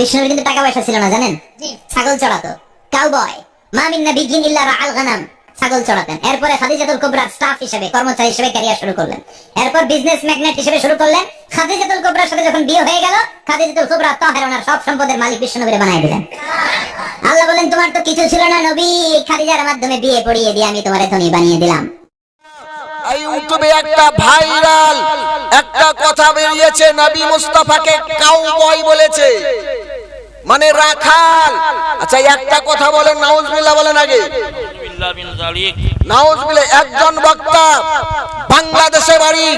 বিষ্ণুর কিন্তু টাকা পয়সা ছিল না জানেন? ছাগল চড়াতো। কাউবয় মামিন না বিগিন ইল্লা রাআল গানাম ছাগল চড়াতেন। এরপরে খাদিজাতুল কুবরা স্টাফ হিসেবে কর্মচারী হিসেবে ক্যারিয়ার শুরু করলেন। এরপর বিজনেস ম্যাগনেট হিসেবে শুরু করলেন। খাদিজাতুল কুবরার সাথে যখন বিয়ে হয়ে গেল খাদিজাতুল কুবরা তাহের ওনার সব সম্পদের মালিক বিষ্ণুনবীরে বানায় দিলেন। আল্লাহ বলেন তোমার তো কিছু ছিল না নবী। খাদিজার মাধ্যমে বিয়ে পড়িয়ে দিয়ে আমি তোমারে ধনী বানিয়ে দিলাম। এই ইউটিউবে একটা ভাইরাল একটা কথা বেরিয়েছে নবী মুস্তাফাকে কাউবয় বলেছে। মানে রাখাল। আচ্ছা একটা কথা বলেন নাউজবিল্লাহ বলেন আগে। বিল্লাহ মিন একজন বক্তা বাংলাদেশে বাড়ি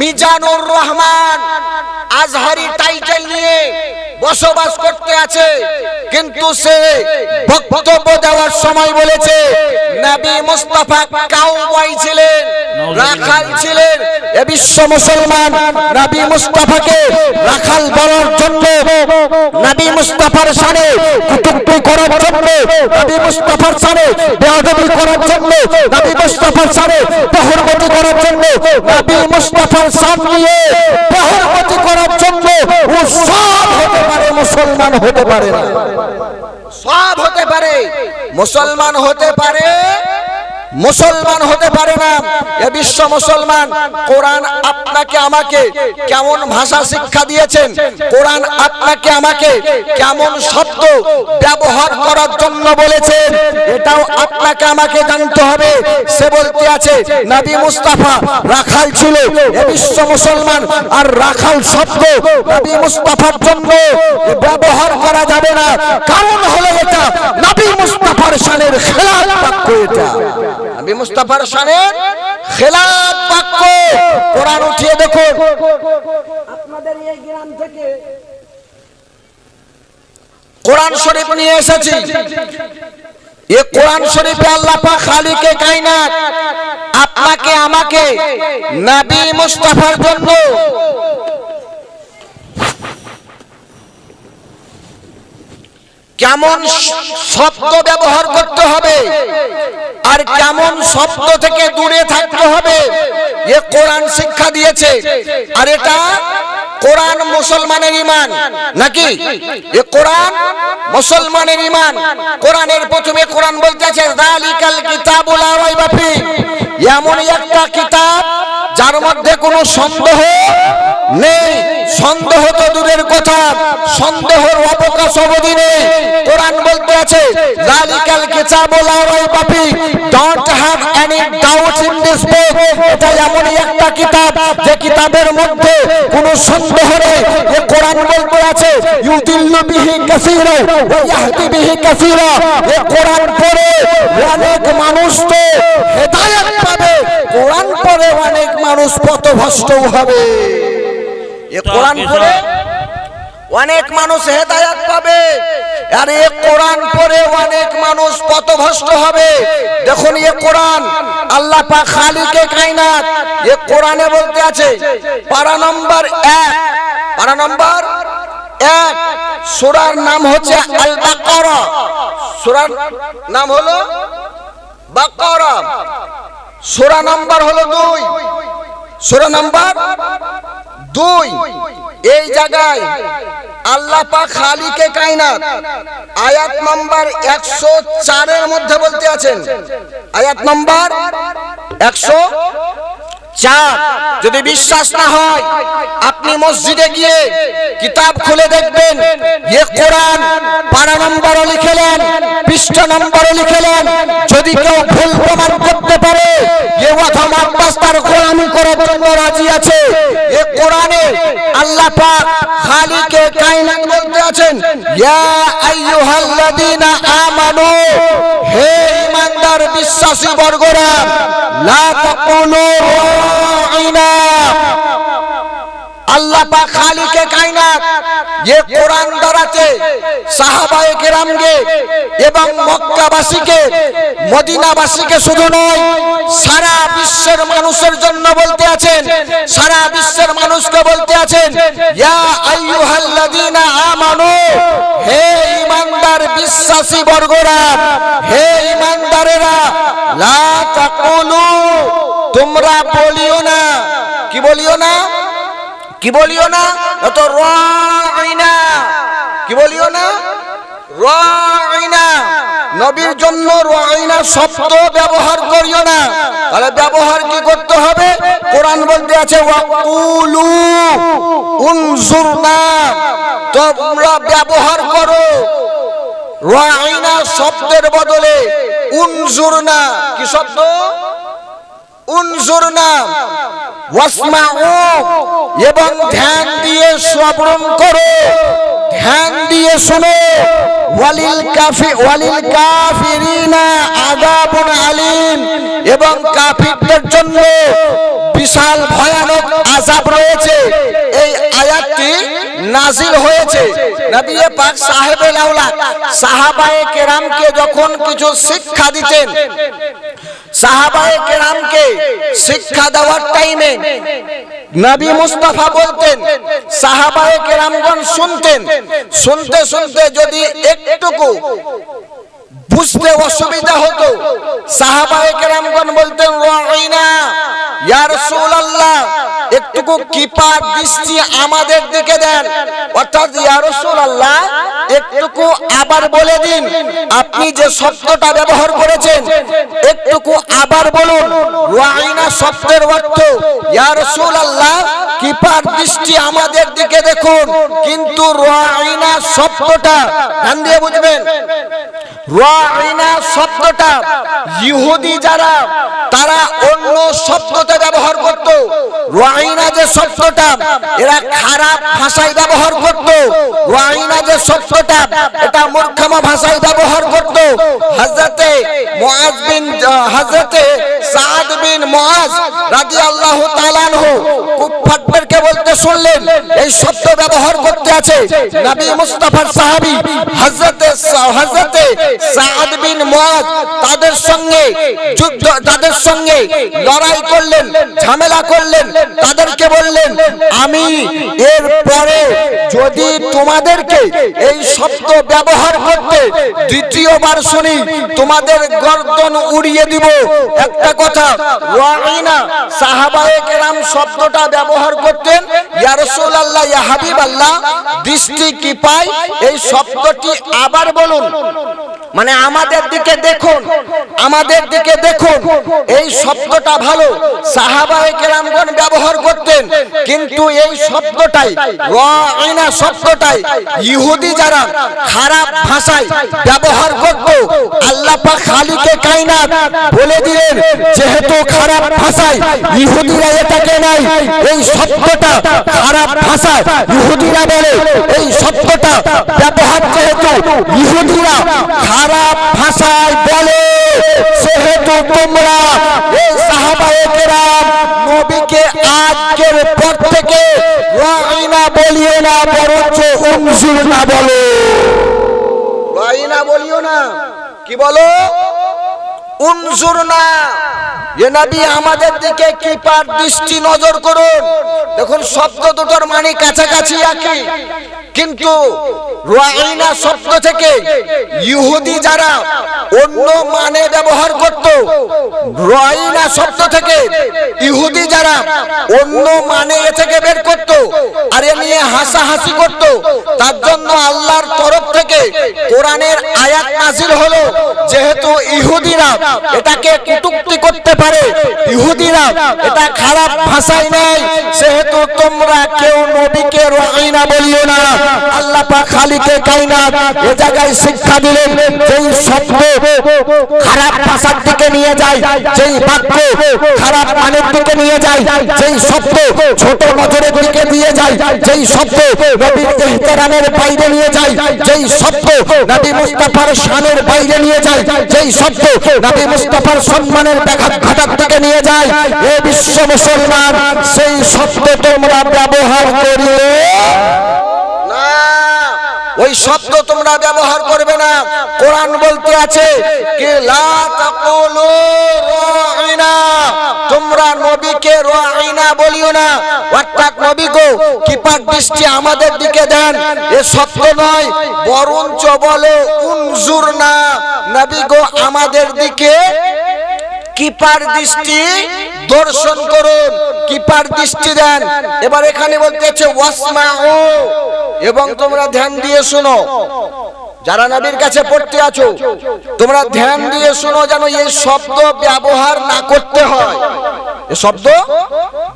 মিজানুর রহমান আজহারি বসবাস করতে আছে। কিন্তু সে বক্তব্য দেওয়ার সময় বলেছে, নবী মুস্তাফা কাউবয় ছিলেন, রাখাল ছিলেন। এ বিশ্ব মুসলমান নবী মুস্তাফাকে রাখাল বলার জন্য, নবী মুস্তাফার সানে কুটুক্তি করার জন্য, নবী মুস্তাফার সানে বেয়াদবি করার জন্য, নবী মুস্তাফার সানে বহরমতি করার জন্য, নবী মুস্তাফার সান নিয়ে বহরমতি করার জন্য ও সব হতে পারে। মুসলমান হতে পারে না। সব হতে পারে। মুসলমান হতে পারে। মুসলমান হতে পারে না। এ বিশ্ব মুসলমান, কোরআন আপনাকে আমাকে কেমন ভাষা শিক্ষা দিয়েছেন? কোরআন আপনাকে আমাকে কেমন শব্দ ব্যবহার করার জন্য বলেছেন? এটাও আপনাকে আমাকে জানতে হবে। সে বলতে আছে, নবী মুস্তাফা রাখাল ছিল। এ বিশ্ব মুসলমান আর রাখাল শব্দ নবী মুস্তাফার জন্য ব্যবহার করা যাবে না। কারণ হলো এটা, নবী মুস্তাফার শানের খেলাফ বাক্য এটা। নবী মুস্তাফার শানের খেলাফ বাক্য। কোরআন উঠিয়ে দেখুন। আপনাদের এই গ্রাম থেকে কোরআন শরীফ নিয়ে এসেছি। এ কোরআন শরীফে আল্লাহ পাক খালিকে কায়নাত। আপনাকে আমাকে নবী মুস্তাফার জন্য কেমন শব্দ ব্যবহার করতে হবে? আর কেমন শব্দ থেকে দূরে থাকতে হবে? এ কোরআন শিক্ষা দিয়েছে। আর এটা কোরআন মুসলমানের ইমান নাকি? এ কোরআন মুসলমানের ইমান কোরআনের প্রথমে কোরআন বলতে আছে যালিকাল কিতাবুল রাইবা ফি। এমন একটা কিতাব যার মধ্যে কোনো সন্দেহ নেই। সন্দেহ তো দূরের কথা। সন্দেহের অবকাশ অবধি নেই কোরআন বলতে আছে জালিকাল কিতাবুল রাইবা ফি don't have any doubts in this book এটা এমনই একটা কিতাব, যে কিতাবের মধ্যে কোনো সন্দেহ নেই। এ কোরআন বলতে আছে কাসীরা ওয়া ইয়াহদি বিহি কাসীরা। এ কোরআন পড়ে অনেক মানুষ তো হেদায়েত পাবে। কোরআন পড়ে অনেক মানুষ পথভ্রষ্টও হবে। এ কোরআন পড়ে অনেক মানুষ হেদায়াত পাবে। আর এ কোরআন পড়ে অনেক মানুষ পথভ্রষ্ট হবে। দেখুন এ কোরআন আল্লাহ পাক খালিকে কায়নাত। এ কোরআনে বলতে আছে পারা নম্বর এক পারা নম্বর এক সূরার নাম হচ্ছে আল বাকারা সূরার নাম হলো বাকারা। সূরা নাম্বার হলো দুই। সূরা নাম্বার দুই। এই জায়গায় আল্লাহ পাক খালিকে কায়নাত। আয়াত নাম্বার একশো চারের মধ্যে বলতে আছেন। আয়াত নাম্বার একশো চার যদি বিশ্বাস না হয়, আপনি মসজিদে গিয়ে কিতাব খুলে দেখবেন এ কোরআন পারা নম্বরও লিখেলেন, পৃষ্ঠ নম্বরও লিখেলেন, যদি কেউ ভুল প্রমাণ করতে পারে এ অথম আব্বাস তার গোলামি করার জন্য রাজি আছে। এ কোরআনে আল্লাহ পাক খালিকে কায়নাত বলতে আছেন, ইয়া আইয়ুহাল্লাযীনা আমানু, হে ঈমানদার, বিশ্বাসী বর্গরা, লা তাকুলু মানুষের জন্য বলতে আছেন, সারা বিশ্বের মানুষকে বলতে আছেন হে ঈমানদার বিশ্বাসী বর্গরা, হে ঈমানদারেরা, লা তাকুলু তোমরা বলিও না। কি বলিও না? কি বলিও না? তো রাইনা কি বলিও না? রাইনা নবীর জন্য রাইনা শব্দ ব্যবহার করিও না। তাহলে ব্যবহার কি করতে হবে? কোরআন বলতে আছে, ওয়াকুলু উনজুরনা। তোমরা ব্যবহার করো। রাইনা শব্দের বদলে উনজুরনা। কি শব্দ? উনজুরনা ওয়াসমাউ, এবং ধ্যান দিয়ে শ্রবণ করো। ধ্যান দিয়ে শোনো। ওয়ালিল কাফি ওয়ালিল কাফিরিনা আযাবুন আলিম। এবং কাফিরদের জন্য বিশাল ভয়ানক আযাব রয়েছে। এই আয়াতটি নাজিল হয়েছে। নবী পাক সাহেবে লাউলা সাহাবায়ে কেরামকে যখন কিছু শিক্ষা দিতেন শিক্ষা দেওয়ার টাইমে নবী মুস্তাফা বলতেন, সাহাবায়ে কেরামগণ শুনতেন, শুনতে শুনতে যদি একটুকু বুঝতে অসুবিধা হতো, সাহাবায়ে কেরামগণ বলতেন রাসূলুল্লাহ, একটুকু দৃষ্টি আমাদের দিকে দেন। অর্থাৎ একটুকু আবার বলে দিন। আপনি যে শব্দটা ব্যবহার করেছেন, একটুকু আবার বলুন। রাইনা শব্দের অর্থ, ইয়া রাসূলুল্লাহ, কৃপার দৃষ্টি আমাদের দিকে দেখুন। কিন্তু রাইনা শব্দটা, ধ্যান দিয়ে বুঝবেন। রাইনা শব্দটা, ইহুদি যারা, তারা অন্য শব্দতে ব্যবহার করত। রাইনা যে শব্দটা, এরা খারাপ ভাষায় ব্যবহার করত। রাইনা যে শব্দটা, এটা মূর্খমা ভাষায় ব্যবহার করত হযরতে মুআজ বিন, হযরতে সাদ বিন মুআজ রাদিয়াল্লাহু তাআলা আনহু কুফফারদেরকে বলতে শুনলেন, এই শব্দ ব্যবহার করতে আছে নবী মুস্তাফার সাহাবী হযরতে হযরতে সাদ বিন মুআজ তাদের সঙ্গে যুদ্ধ, তাদের সঙ্গে লড়াই করলেন, ঝামেলা করলেন, তাদেরকে বললেন, আমি এর পরে যদি তোমাদেরকে এই শব্দ ব্যবহার করতে দ্বিতীয়বার শুনি, তোমাদের গর্দন উড়িয়ে দিব। একটা কথা রাইনা সাহাবায়ে কেরাম শব্দটা ব্যবহার করতেন, ইয়া রাসূলুল্লাহ, ইয়া হাবিবাল্লাহ, দৃষ্টি কি পায় এই শব্দটি আবার বলুন। মানে আমাদের দিকে দেখুন, আমাদের দিকে দেখুন, এই শব্দটা ভালো। সাহাবায়ে কেরামগণ ব্যবহার করতেন, কিন্তু এই শব্দটাই রাইনা শব্দটাই, ইহুদি যারা খারাপ ভাষায় ব্যবহার করত আল্লাহ পাক খালিকে কায়নাত বলে দিলেন, যেহেতু খারাপ ভাষায় ইহুদিরা এটাকে নাই, এই শব্দটা খারাপ ভাষায় ইহুদিরা বলে, এই শব্দটা ব্যবহার যেহেতু ইহুদিরা খারাপ ভাষায় বলে, সেহেতু তোমরা এই সাহাবায়ে কেরাম নবীকে আজকের পর থেকে রাইনা বলিও না, বরঞ্চ উনজুর না বলো। রাইনা বলিও না। কি বলো? না আমাদের দিকে কৃপার দৃষ্টি নজর করুন। দেখুন, শব্দ দুটোর মানে কাছাকাছি একই কিন্তু রাইনা শব্দ থেকে ইহুদি যারা অন্য মানে ব্যবহার করত রাইনা শব্দ থেকে ইহুদি যারা অন্য মানে এ থেকে বের করত, আর এ নিয়ে হাসাহাসি করত। তার জন্য আল্লাহর তরফ থেকে কোরআনের আয়াত নাজিল হলো, যেহেতু ইহুদিরা এটাকে কটূক্তি করতে পারে, ইহুদিরা এটা খারাপ ভাষায় নেয়, সেহেতু তোমরা কেউ নবীকে রাইনা বলিও না। আল্লাহ পাক খালিকে কায়নাত এ জায়গায় শিক্ষা দিলেন, যেই শব্দ খারাপ ভাষার দিকে নিয়ে যায়, যেই বাক্য খারাপ মানের দিকে নিয়ে যায়, যেই শব্দ ছোট নজরের দিকে দিয়ে যায়, যেই শব্দ নবীর ইহতেরামের বাইরে নিয়ে যায়, যেই শব্দ নবী মুস্তাফার শানের বাইরে নিয়ে যায়, যেই শব্দ নবী মুস্তাফার সম্মানের ব্যাঘাত ঘাটার দিকে নিয়ে যায়, এ বিশ্ব মুসলমান, সেই শব্দ তোমরা ব্যবহার করিলে। ওই শব্দ তোমরা ব্যবহার করবে না। কোরআন বলতে আছে কি, লা তাকুলু রাইনা। তোমরা নবীকে রাইনা বলিও না। অর্থাৎ নবী গো, কৃপার দৃষ্টি আমাদের দিকে দেন। এ শব্দ নয়, বরঞ্চ বলো, উনজুর না। নবী গো, আমাদের দিকে কিপার দৃষ্টি, দর্শন করুন, কিপার দৃষ্টি দেন। এবার এখানে বলতে হচ্ছে ওয়াসমাউ এবং তোমরা ধ্যান দিয়ে শোনো। যারা নবীর কাছে পড়তে আছো, তোমরা ধ্যান দিয়ে শোনো যেন এই শব্দ ব্যবহার না করতে হয়। এ শব্দ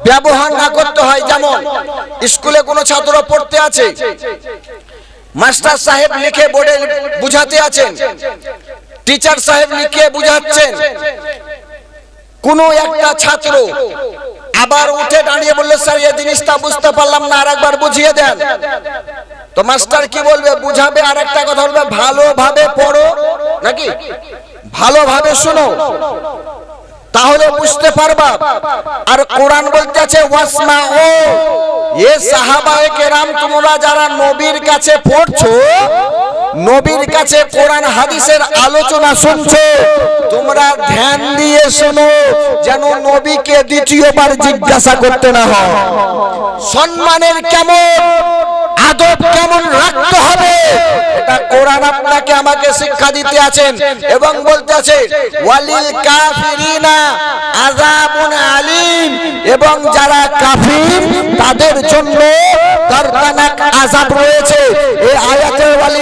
ব্যবহার না করতে হয়। যেমন, স্কুলে কোনো ছাত্র পড়তে আছে, মাস্টার সাহেব লিখে বোর্ডে বুঝাতে আছেন, টিচার সাহেব লিখে বুঝাচ্ছেন কোন একটা ছাত্র আবার উঠে দাঁড়িয়ে বললে, স্যার, এই জিনিসটা বুঝতে পারলাম না, আরেকবার বুঝিয়ে দেন। তো মাস্টার কি বলবে, বুঝাবে? আর একটা কথা বলবে, ভালোভাবে পড়ো। নাকি? ভালোভাবে শোনো। তাহলে বুঝতে পারবা। আর কোরআন বলতে আছে ওয়াসমা ও, এ সাহাবায়ে কেরাম, তোমরা যারা নবীর কাছে পড়ছো নবীর কাছে কোরআন, হাদিসের আলোচনা শুনছো। তোমরা ধ্যান দিয়ে শোনো, যেন নবীকে দ্বিতীয়বার জিজ্ঞাসা করতে না হয়। সম্মানের কেমন, আদব কেমন রাখতে হবে, এটা কোরআন আপনাকে আমাকে শিক্ষা দিতে আছেন এবং বলতে আছে, ওয়ালিল কাফিরিনা আযাবুন আলিম। এবং যারা কাফির, তাদের জন্য দর্দনাক আযাব রয়েছে। এই আয়াতে ওয়ালিল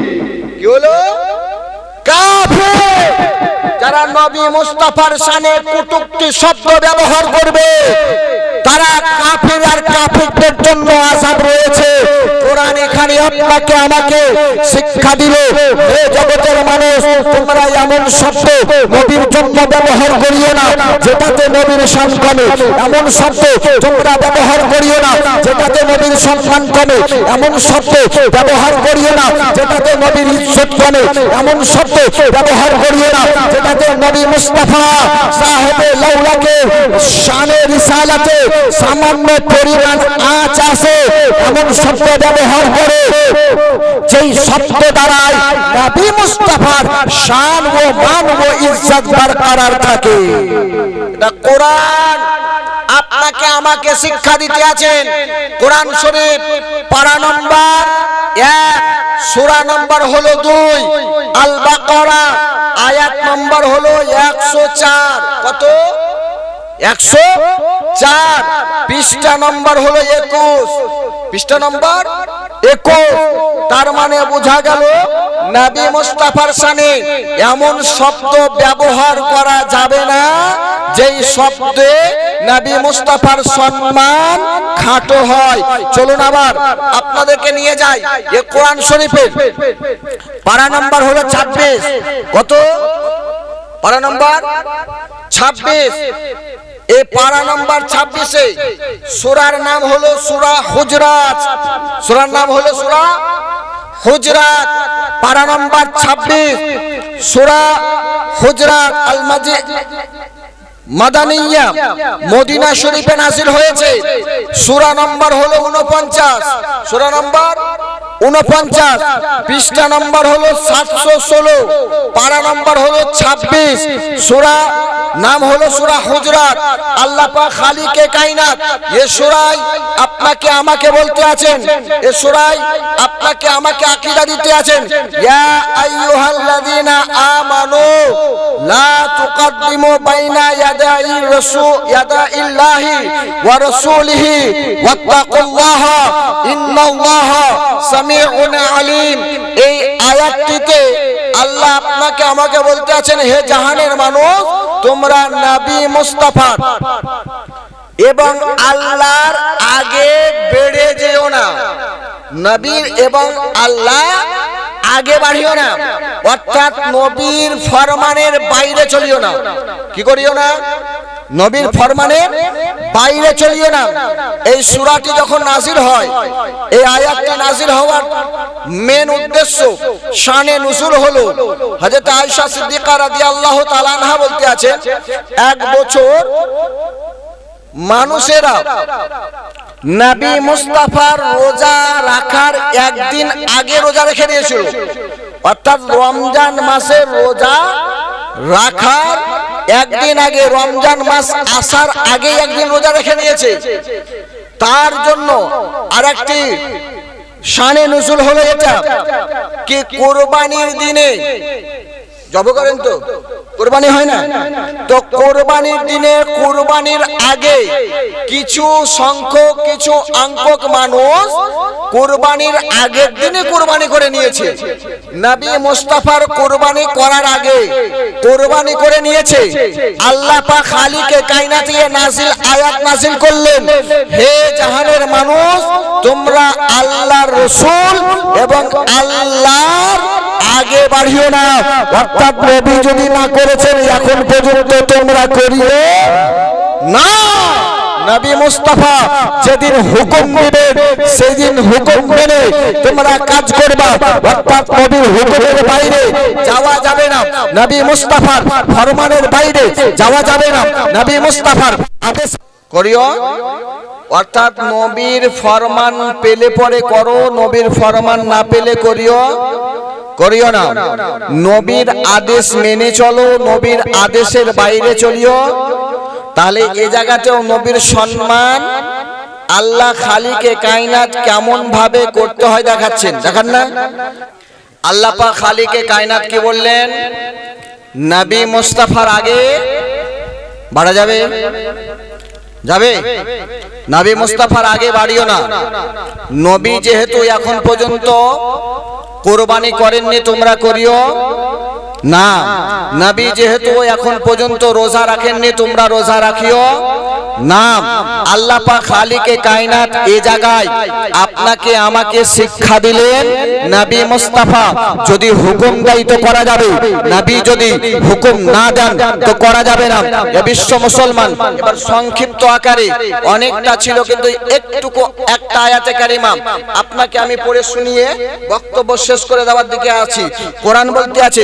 কি হলো? কাফি যারা নবী মুস্তাফার শানে কটুক্তি শব্দ ব্যবহার করবে, তারা কাফের আর কাফিরদের জন্য আসাদ রয়েছে কোরআন এখানে আপনাকে, আমাকে শিক্ষা দিল, হে জগতের মানুষ, তোমরা এমন শব্দ নবীর জন্য ব্যবহার করিও না, যেটাতে নবীর শান এমন শব্দ তোমরা ব্যবহার করিও না, যেটাতে নবীর সম্মান কমে এমন শব্দ ব্যবহার করিও না, যেটাতে নবীর ইজ্জত কমে এমন শব্দ ব্যবহার করিও না, যেটাতে নবী মুস্তাফা সাহেবে শানে রিসালাতে সামান্য পরিমাণ আঁচ আছে, এমন শব্দ ব্যবহার করে যেই শব্দ দ্বারাই ও মান ও থাকে। কোরআন। আপনাকে আমাকে শিক্ষা দিতে আছেন। কোরআন শরীফ, পারা নম্বর এক, সূরা নম্বর হলো দুই আল বাকারা আয়াত নম্বর হলো একশো চার। কত? একশো চার। পৃষ্ঠা নম্বর হলো একুশ। পৃষ্ঠা নম্বর একুশ। তার মানে বোঝা গেল নবী মুস্তাফার সানে এমন শব্দ ব্যবহার করা যাবে না, যেই শব্দে নবী মুস্তাফার সম্মান খাটো হয়। চলুন আবার আপনাদেরকে নিয়ে যাই এ কোরআন শরীফের। পারা নাম্বার হলো ছাব্বিশ। কত? পারা নাম্বার ছাব্বিশ। পারা নাম্বার ছাব্বিশে। সুরার নাম হলো সুরা হুজরাত। সুরার নাম হলো সুরা হুজরাত। নাম্বার ছাব্বিশ। সুরা হুজরাত আল মাজিদ মাদানিয়া মদিনা শরীফে নাসিল হয়েছে। সূরা নম্বর হলো 49 সূরা নম্বর 49 পৃষ্ঠা নম্বর হলো 716 পারা নম্বর হলো 26 সূরা নাম হলো সূরা হুজরাত। আল্লাহ পাক খালিকে কায়নাত এ সূরায় আপনাকে আমাকে বলতে আছেন। এ সূরায় আপনাকে আমাকে আকীদা দিতে আছেন। ইয়া আইয়ুহাল্লাযীনা আমানু, লা তুকদ্দিমু বাইনা এই আয়াতটিতে আল্লাহ আপনাকে আমাকে বলতে আছেন, হে জাহানের মানুষ, তোমরা নবী মুস্তাফা। এবং আল্লাহর আগে বেড়ে যেও না। নবীর এবং আল্লাহ আগে বাড়িও না। অর্থাৎ নবীর ফরমানের বাইরে চলিও না। কি করিও না? নবীর ফরমানে বাইরে চলিও না। এই সূরাটি যখন নাজির হয়, এই আয়াতটি নাজির হওয়ার মেন উদ্দেশ্য, শানে নুসুর হলো। হযরত আয়েশা সিদ্দিকা রাদিয়াল্লাহু তাআলা আনহা বলতে আছে, এক বছর মানুষেরা নবী মুস্তাফার রোজা রাখার একদিন আগে রোজা রেখে দিয়েছিল। অর্থাৎ রমজান মাসে রোজা রাখার একদিন আগে, রমজান মাস আসার আগে একদিন রোজা রেখে নিয়েছে তার জন্য আরেকটি শানে নুজুল হলো এটা, কি কোরবানির দিনে জব করেন তো? কোরবানি হয় না? তো কোরবানির দিনে কোরবানির আগে কিছু সংখ্যক, কিছু আঙ্কক মানুষ কোরবানির আগের দিনে কোরবানি করে নিয়েছে। নবী মুস্তাফার কোরবানি করার আগে কোরবানি করে নিয়েছে। আল্লাহ পাক খালিকে কায়নাতিয়ে নাজিল, আয়াত নাজিল করলেন, হে জাহানের মানুষ, তোমরা আল্লাহর রসুল এবং আল্লাহর আগে বাড়িও না। অর্থাৎ নবী যদি না করেছেন, এখন পর্যন্ত তোমরা করিও না। নবী মুস্তাফা যেদিন হুকুম দিবেন সেদিন হুকুম মেনে তোমরা কাজ করবা। অর্থাৎ নবীর হুকুমের বাইরে যাওয়া যাবে না। নবী মুস্তাফার ফরমানের বাইরে যাওয়া যাবে না। নবী মুস্তাফার আদেশ করিও। অর্থাৎ নবীর ফরমান পেলে পরে করো, নবীর ফরমান না পেলে করিও। করিও না। নবীর আদেশ মেনে চলো, নবীর আদেশের বাইরে চলিও। তাহলে এ জায়গাতেও নবীর সম্মান আল্লাহ খালিকে কায়নাত কেমন ভাবে করতে হয় দেখাচ্ছেন। দেখান না। আল্লাহ পাক খালিকে কায়নাত কি বললেন? নবী মুস্তাফার আগে বাড়া যাবে। যাবে? নাবি মুস্তাফার আগে বাড়িও না। নবী যেহেতু এখন পর্যন্ত কোরবানি করেননি তোমরা করিও। না, নবী যেহেতু এখন পর্যন্ত রোজা রাখেননি, তোমরা রোজা রাখিও। না, আল্লাহ পাক খালিকে কায়নাত এ জায়গায় আপনাকে আমাকে শিক্ষা দিলেন নবী মুস্তাফা, যদি হুকুম দেয় তো করা যাবে। নবী যদি হুকুম না দেন তো করা যাবে না। এ বিশ্ব মুসলমান, এবার সংক্ষিপ্ত আকারে অনেকটা ছিল, কিন্তু একটুকু একটা আয়াতে কারিমা। আপনাকে আমি পড়ে শুনিয়ে বক্তব্য শেষ করে দেওয়ার দিকে আছি। কোরআন বলতে আছে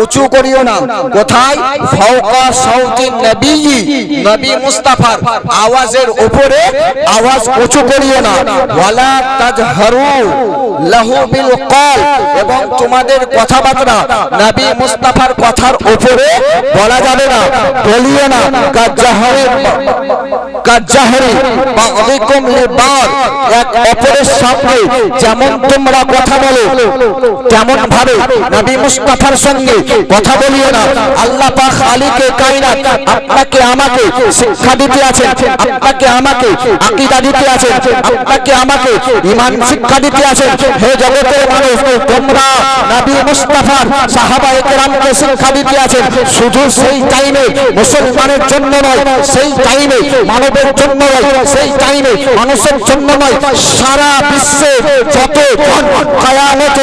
উঁচু করিও না। কোথায়? ফাওকা সাউতিন নবী নবী মুস্তাফার। আওয়াজের উপরে আওয়াজ উঁচু করিও না। ওয়ালা তাজহারু লাহু বিল কল এবং তোমাদের কথাবার্তা নবী মুস্তাফার কথার উপরে বলা যাবে না। বলিও না। কাজাহারি কাজাহারি বাদিকুম লিবাদ এক অপরের সামনে যেমন তোমরা কথা বলো তেমন ভাবে নবী মুস্তাফার সঙ্গে কথা বলিও না। আল্লাহ পাক খালিকে কায়নাত, আপনাকে আমাকে শিক্ষা দিতে আছেন, আপনাকে আমাকে আকীদা দিতে আছেন, আপনাকে আমাকে ঈমান শিক্ষা দিতে আছেন। হে জগতের মানুষ, তোমরা নবী মুস্তাফার সাহাবায়ে কেরামকে শিক্ষা দিতে আছেন। শুধু সেই টাইমে মুসলমানের জন্য নয়, সেই টাইমে মানবের জন্য নয়, সেই টাইমে মানুষের জন্য নয়, সারা বিশ্বে যত কায়ামত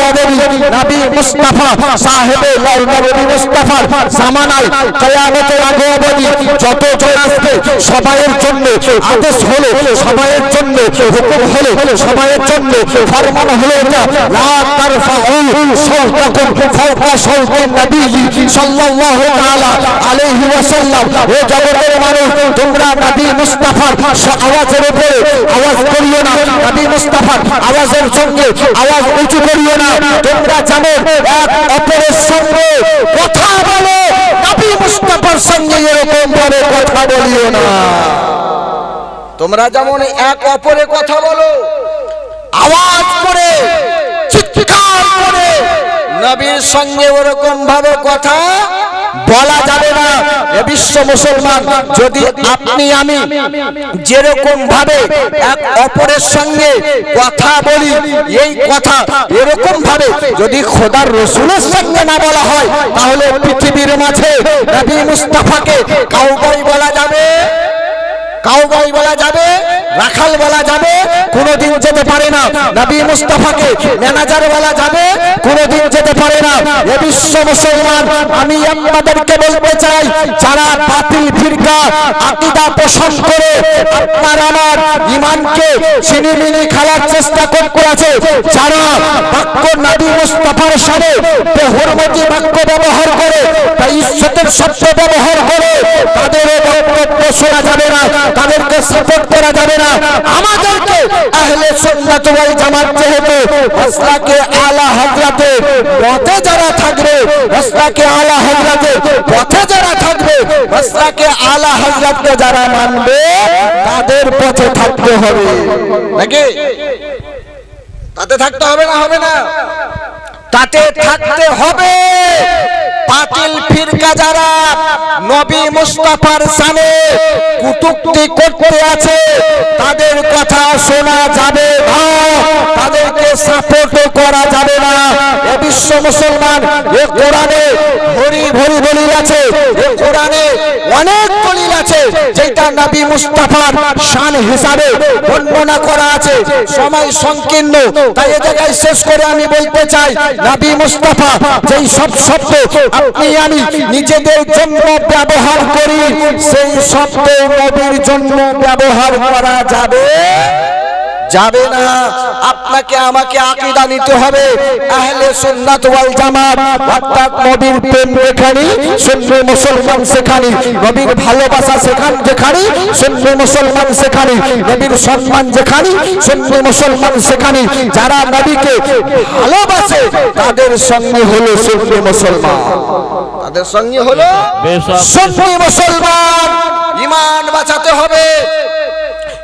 নবী মুস্তাফা সাহেবে সবাইয়ের জন্য আদেশ হলো, সবাইয়ের জন্য হুকুম হলো, সবাইয়ের জন্য ফরমান হলো এটা। লা তারফাউ সাওতাকুম ফাওকা সাওতিন নবী সাল্লাল্লাহু তাআলা ও জগতের মানুষ, তোমরা নবী মুস্তাফার আওয়াজের উপরে আওয়াজ করিও না। নবী মুস্তাফার আওয়াজের সঙ্গে আওয়াজ উঁচু করিও না। তোমরা যেমন অপরের কথা বলো নবী মুস্তাফার সঙ্গে এরকম ভাবে কথা বলিও না। তোমরা যেমন এক অপরে কথা বলো আওয়াজ করে চিৎকার করে নবীর সঙ্গে ওরকম ভাবে কথা বলা যাবে না, এ বিশ্ব মুসলমান। যদি আপনি আমি যেরকম ভাবে এক অপরের সঙ্গে কথা বলি, এই কথা এরকম ভাবে যদি খোদার রসুলের সঙ্গে না বলা হয়, তাহলে পৃথিবীর মাঝে নবী মুস্তাফাকে কাউবয় বলা যাবে? কাউবয় বলা যাবে? রাখাল বলা যাবে? কোনোদিন যেতে পারে না। নবী মুস্তাফাকে ম্যানেজার বলা যাবে, কোনোদিন যেতে পারে না। এ বিশ্ব মুসলমান, আমি আপনাদেরকে বলতে চাই, যারা বাতিল ফিরকা আকিদা পোষণ করে, আপনার আমার ইমানকে ছিনিমিনি খেলার চেষ্টা করতে আছে, যারা বাক্য নবী মুস্তাফার সাথে বেহরমতি বাক্য ব্যবহার করে তা ইজ্জতের শব্দ ব্যবহার করে তাদের বক্তব্য শোনা যাবে না, তাদেরকে সাপোর্ট করা যাবে না। আমাদেরকে আহলে সুন্নাত ওয়াল জামাত যেহেতু মাসলাকে আলা হযরতে পথে যারা থাকবে মাসলাকে আলা হযরতে পথে যারা থাকবে মাসলাকে আলা হযরতকে যারা মানবে, তাদের পথে থাকতে হবে। নাকি? তাতে থাকতে হবে না হবে না? তাতে থাকতে হবে। পাতিল ফিরকা যারা নবী মুস্তাফার সামনে কুটুক্তি করতে আছে, তাদের কথা শোনা যাবে না, তাদেরকে সাপোর্ট করা যাবে না। বিশ্ব মুসলমান, এ কোরআনে ভরি ভরি দলিল আছে, এ কোরআনে অনেক দলিল আছে, যেটা নবী মুস্তাফার শান হিসাবে বর্ণনা করা আছে। সময় সংকীর্ণ, তাই এ জায়গায় শেষ করে আমি বলতে চাই, নবী মুস্তাফা যেই সব শব্দ আপনি আমি নিজেদের জন্য ব্যবহার করি সেই শব্দ নবীর জন্য ব্যবহার করা যাবে। যাবে না। আপনাকে আমাকে আকীদা নিতে হবে। আহলে সুন্নাত ওয়াল জামাত অর্থাৎ নবীর প্রেম যেখানে সুন্নি মুসলমান সেখানে। নবীর ভালোবাসা সেখান যেখানে সুন্নি মুসলমান সেখানে। নবীর সম্মান যেখানে সুন্নি মুসলমান সেখানে। যারা নবীকে ভালোবাসে তাদের সঙ্গে হলো সুন্নি মুসলমান। তাদের সঙ্গে হলো। সুন্নি মুসলমান। ইমান বাঁচাতে হবে।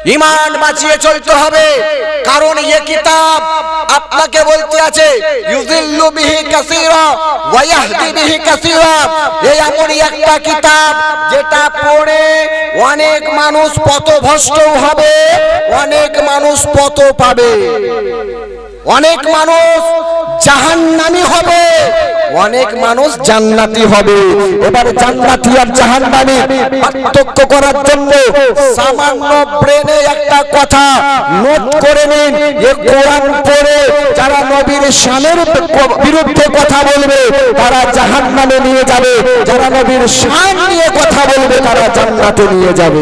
ইমান বাঁচিয়ে চলতে হবে। কারণ এ কিতাব আপনাকে বলতে আছে, ইউযিল্লু বিহি কাসীরা ওয়া ইয়াহদি বিহি কাসীরা। এই এমনই একটা কিতাব যেটা পড়ে অনেক মানুষ পথভ্রষ্টও হবে, অনেক মানুষ পথ পাবে। অনেক মানুষ জাহান্নামী হবে অনেক মানুষ জান্নাতি হবে। এবার জান্নাতি আর জাহান্নামী পার্থক্য করার জন্য সামান্য ব্রেনে একটা কথা নোট করে নিন। এ কোরআন পড়ে যারা নবীর শানের বিরুদ্ধে কথা বলবে তারা জাহান্নামে নিয়ে যাবে। যারা নবীর শান নিয়ে কথা বলবে তারা জান্নাতে নিয়ে যাবে।